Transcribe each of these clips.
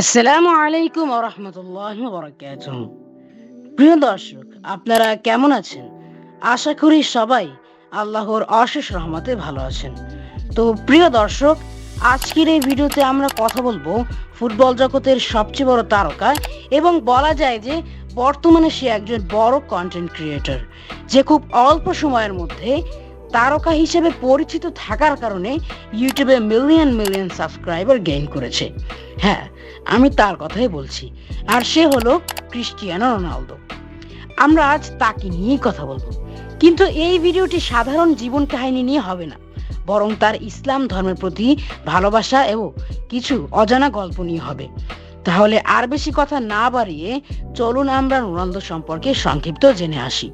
আসসালামু আলাইকুম রহমতুল্লাহ বরকাত প্রিয় দর্শক, আপনারা কেমন আছেন? আশা করি সবাই আল্লাহর অশেষ রহমতে ভালো আছেন। তো প্রিয় দর্শক, আজকের এই ভিডিওতে আমরা কথা বলব ফুটবল জগতের সবচেয়ে বড় তারকা এবং বলা যায় যে বর্তমানে সে একজন বড় কন্টেন্ট ক্রিয়েটর যে খুব অল্প সময়ের মধ্যে তারকা হিসেবে পরিচিত থাকার কারণে ইউটিউবে মিলিয়ন মিলিয়ন সাবস্ক্রাইবার গেইন করেছে। হ্যাঁ আমি তার কথাই বলছি। আর সে হলো ক্রিস্টিয়ানো রোনালদো। আমরা আজ তাকে নিয়েই কথা বলব। কিন্তু এই ভিডিওটি সাধারণ জীবন কাহিনী নিয়ে হবে না। বরং তার ইসলাম ধর্মের প্রতি ভালোবাসা এবং কিছু অজানা গল্প নিয়ে হবে। তাহলে আর বেশি কথা না বাড়িয়ে চলুন আমরা রোনালদো সম্পর্কে সংক্ষিপ্ত জেনে আসি।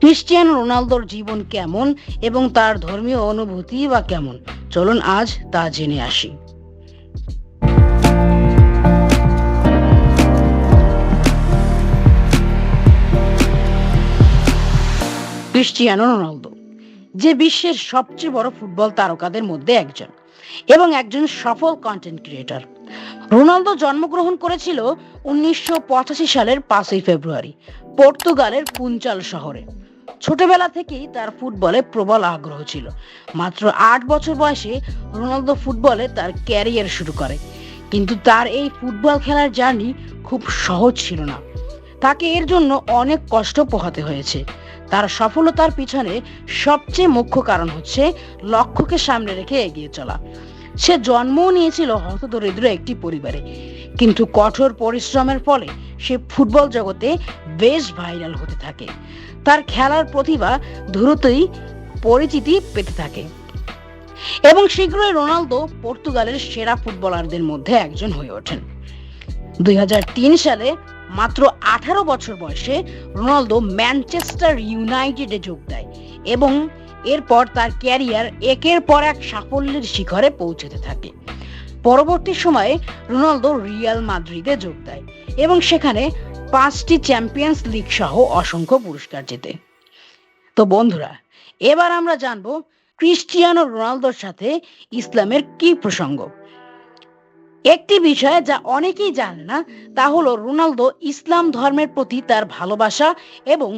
ক্রিস্টিয়ানো রোনালদোর জীবন কেমন এবং তার ধর্মীয় অনুভূতি বা কেমন? চলুন আজ তা জেনে আসি। ক্রিস্টিয়ানো রোনালদো, যে বিশ্বের সবচেয়ে বড় ফুটবল তারকাদের মধ্যে একজন এবং একজন সফল কন্টেন্ট ক্রিয়েটর রোনালদো জন্মগ্রহণ করেছিল উনিশশো পঁচাশি সালের পাঁচই ফেব্রুয়ারি, পর্তুগালের পুঞ্চাল শহরে। ছোটবেলা থেকেই তার ফুটবলে প্রবল আগ্রহ ছিল। মাত্র আট বছর বয়সে রোনালদো ফুটবলে তার ক্যারিয়ার শুরু করে। কিন্তু তার এই ফুটবল খেলার জার্নি খুব সহজ ছিল না। তাকে এর জন্য অনেক কষ্ট পোহাতে হয়েছে। তার সফলতার পিছনে সবচেয়ে মুখ্য কারণ হচ্ছে লক্ষ্যকে সামনে রেখে এগিয়ে চলা। সে জন্মও নিয়েছিল হতদরিদ্র একটি পরিবারে। কিন্তু কঠোর পরিশ্রমের ফলে সে ফুটবল জগতে বেশ ভাইরাল হতে থাকে। তার খেলার প্রতিভা দ্রুতই পরিচিতি পেতে থাকে। এবং শীঘ্রই রোনালদো পর্তুগালের সেরা ফুটবলারদের মধ্যে একজন হয়ে ওঠেন। দুই সালে মাত্র আঠারো বছর বয়সে রোনালদো ম্যানচেস্টার ইউনাইটেডে যোগ দেয় এবং এরপর তার ক্যারিয়ার একের পর এক সাফল্যের শিখরে পৌঁছতে থাকে। পরবর্তী সময়ে রোনালদো রিয়াল মাদ্রিদে যোগ দেয় এবং সেখানে পাঁচটি চ্যাম্পিয়ন্স লিগ সহ অসংখ্য পুরস্কার জেতে। তো বন্ধুরা, এবার আমরা জানব ক্রিস্টিয়ানো রোনালদোর সাথে ইসলামের কি প্রসঙ্গ। একটি বিষয় যা অনেকেই জানে না, তা হলো রোনালদো ইসলাম ধর্মের প্রতি তার ভালোবাসা এবং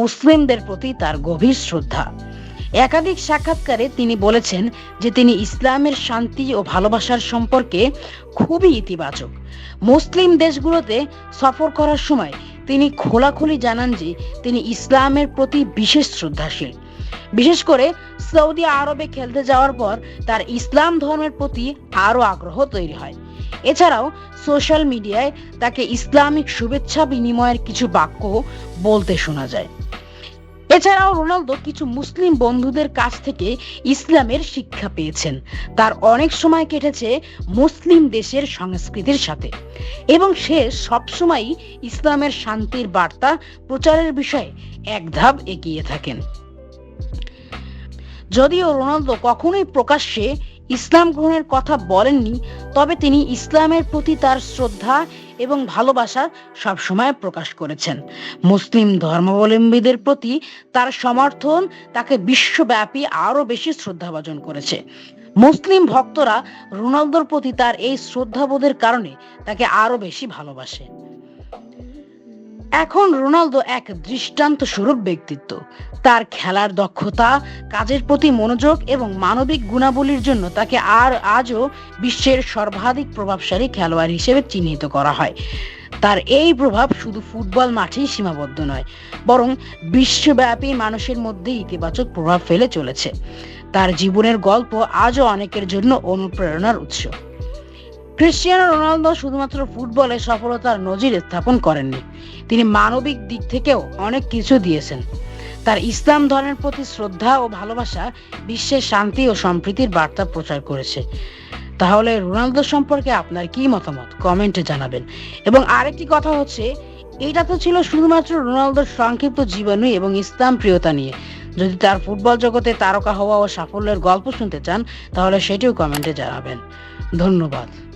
মুসলিমদের প্রতি তার গভীর শ্রদ্ধা। একাধিক সাক্ষাৎকারে তিনি বলেছেন যে তিনি ইসলামের শান্তি ও ভালোবাসার সম্পর্কে খুবই ইতিবাচক। মুসলিম দেশগুলোতে সফর করার সময় তিনি খোলাখুলি জানান যে তিনি ইসলামের প্রতি বিশেষ শ্রদ্ধাশীল। বিশেষ করে সৌদি আরবে খেলতে যাওয়ার পর তার ইসলাম ধর্মের প্রতি আরও আগ্রহ তৈরি হয়। এছাড়াও সোশ্যাল মিডিয়ায় তাকে ইসলামিক শুভেচ্ছা বিনিময়ের কিছু বাক্য বলতে শোনা যায়। এছাড়াও রোনালদো কিছু মুসলিম বন্ধুদের কাছ থেকে ইসলামের শিক্ষা পেয়েছেন। তার অনেক সময় কেটেছে মুসলিম দেশের সংস্কৃতির সাথে। এবং সে সবসময়ই ইসলামের শান্তির বার্তা প্রচারের বিষয়ে এক ধাপ এগিয়ে থাকেন। যদিও রোনালদো কখনোই প্রকাশ্যে ইসলাম গ্রহণের কথা বলেননি, তবে তিনি ইসলামের প্রতি তার শ্রদ্ধা এবং ভালোবাসা সবসময় প্রকাশ করেছেন। মুসলিম ধর্মাবলম্বীদের প্রতি তার সমর্থন তাকে বিশ্বব্যাপী আরও বেশি শ্রদ্ধাভাজন করেছে। মুসলিম ভক্তরা রোনালদোর প্রতি তার এই শ্রদ্ধাবোধের কারণে তাকে আরও বেশি ভালোবাসে। এখন রোনালদো এক দৃষ্টান্ত স্বরূপ ব্যক্তিত্ব। তার খেলার দক্ষতা, কাজের প্রতি মনোযোগ এবং মানবিক গুণাবলীর জন্য তাকে আর আজও বিশ্বের সর্বাধিক প্রভাবশালী খেলোয়াড় হিসেবে চিহ্নিত করা হয়। তার এই প্রভাব শুধু ফুটবল মাঠেই সীমাবদ্ধ নয়, বরং বিশ্বব্যাপী মানুষের মধ্যে ইতিবাচক প্রভাব ফেলে চলেছে। তার জীবনের গল্প আজও অনেকের জন্য অনুপ্রেরণার উৎস। ক্রিস্টিয়ানো রোনালদো শুধুমাত্র ফুটবলে সফলতার নজির স্থাপন করেননি। তিনি মানবিক দিক থেকেও অনেক কিছু দিয়েছেন। তার ইসলাম ধর্মের প্রতি শ্রদ্ধা ও ভালোবাসা বিশ্বের শান্তি ও সম্প্রীতির বার্তা প্রচার করেছে। তাহলে রোনালদো সম্পর্কে আপনার কি মতামত? কমেন্টে জানাবেন। এবং আরেকটি কথা হচ্ছে, এটা তো ছিল শুধুমাত্র রোনালদোর সংক্ষিপ্ত জীবনী এবং ইসলাম প্রিয়তা নিয়ে। যদি তার ফুটবল জগতে তারকা হওয়া ও সাফল্যের গল্প শুনতে চান, তাহলে সেটিও কমেন্টে জানাবেন। ধন্যবাদ।